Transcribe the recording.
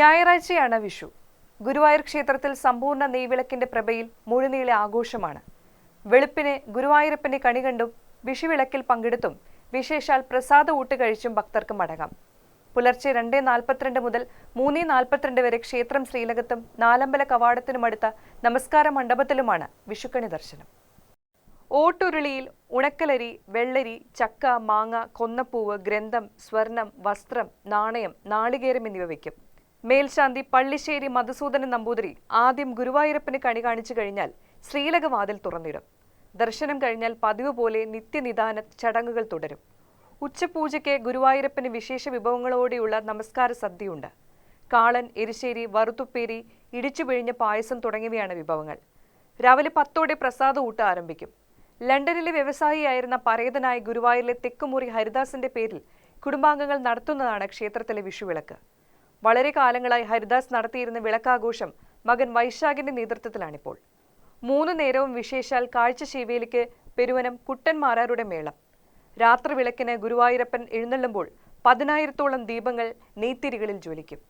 ഞായറാഴ്ചയാണ് വിഷു. ഗുരുവായൂർ ക്ഷേത്രത്തിൽ സമ്പൂർണ നെയ്വിളക്കിന്റെ പ്രഭയിൽ മുഴുനീളെ ആഘോഷമാണ്. വെളുപ്പിന് ഗുരുവായൂരപ്പന്റെ കണി കണ്ടും വിഷുവിളക്കിൽ പങ്കെടുത്തും വിശേഷാൽ പ്രസാദ ഊട്ട് കഴിച്ചും ഭക്തർക്ക് മടങ്ങാം. പുലർച്ചെ രണ്ട് നാൽപ്പത്തിരണ്ട് മുതൽ മൂന്ന് നാൽപ്പത്തിരണ്ട് വരെ ക്ഷേത്രം ശ്രീലകത്തും നാലമ്പല കവാടത്തിനുമടുത്ത നമസ്കാര മണ്ഡപത്തിലുമാണ് വിഷുക്കണി ദർശനം. ഓട്ടുരുളിയിൽ ഉണക്കലരി വെള്ളരി ചക്ക മാങ്ങ കൊന്നപ്പൂവ് ഗ്രന്ഥം സ്വർണം വസ്ത്രം നാണയം നാളികേരം എന്നിവ വയ്ക്കും മേൽശാന്തി പള്ളിശ്ശേരി മധുസൂദനൻ നമ്പൂതിരി ആദ്യം ഗുരുവായൂരപ്പന് കണി കാണിച്ചു കഴിഞ്ഞാൽ ശ്രീലകവാതിൽ തുറന്നിടും. ദർശനം കഴിഞ്ഞാൽ പതിവ് പോലെ നിത്യനിദാന ചടങ്ങുകൾ തുടരും. ഉച്ചപൂജയ്ക്ക് ഗുരുവായൂരപ്പന് വിശേഷ വിഭവങ്ങളോടെയുള്ള നമസ്കാര സദ്യയുണ്ട്. കാളൻ എരിശ്ശേരി വറുത്തുപ്പേരി ഇടിച്ചു പിഴിഞ്ഞ പായസം തുടങ്ങിയവയാണ് വിഭവങ്ങൾ. രാവിലെ പത്തോടെ പ്രസാദ ഊട്ട് ആരംഭിക്കും. ലണ്ടനിലെ വ്യവസായിയായിരുന്ന പരേതനായ ഗുരുവായൂരിലെ തെക്കുമുറി ഹരിദാസിന്റെ പേരിൽ കുടുംബാംഗങ്ങൾ നടത്തുന്നതാണ് ക്ഷേത്രത്തിലെ വിഷുവിളക്ക്. വളരെ കാലങ്ങളായി ഹരിദാസ് നടത്തിയിരുന്ന വിളക്കാഘോഷം മകൻ വൈശാഖിന്റെ നേതൃത്വത്തിലാണിപ്പോൾ. മൂന്ന് നേരവും വിശേഷാൽ കാഴ്ച ശിവേലിക്ക് പെരുവനം കുട്ടന്മാരാരുടെ മേളം. രാത്രി വിളക്കിന് ഗുരുവായൂരപ്പൻ എഴുന്നള്ളുമ്പോൾ പതിനായിരത്തോളം ദീപങ്ങൾ നെയ്ത്തിരികളിൽ ജ്വലിക്കും.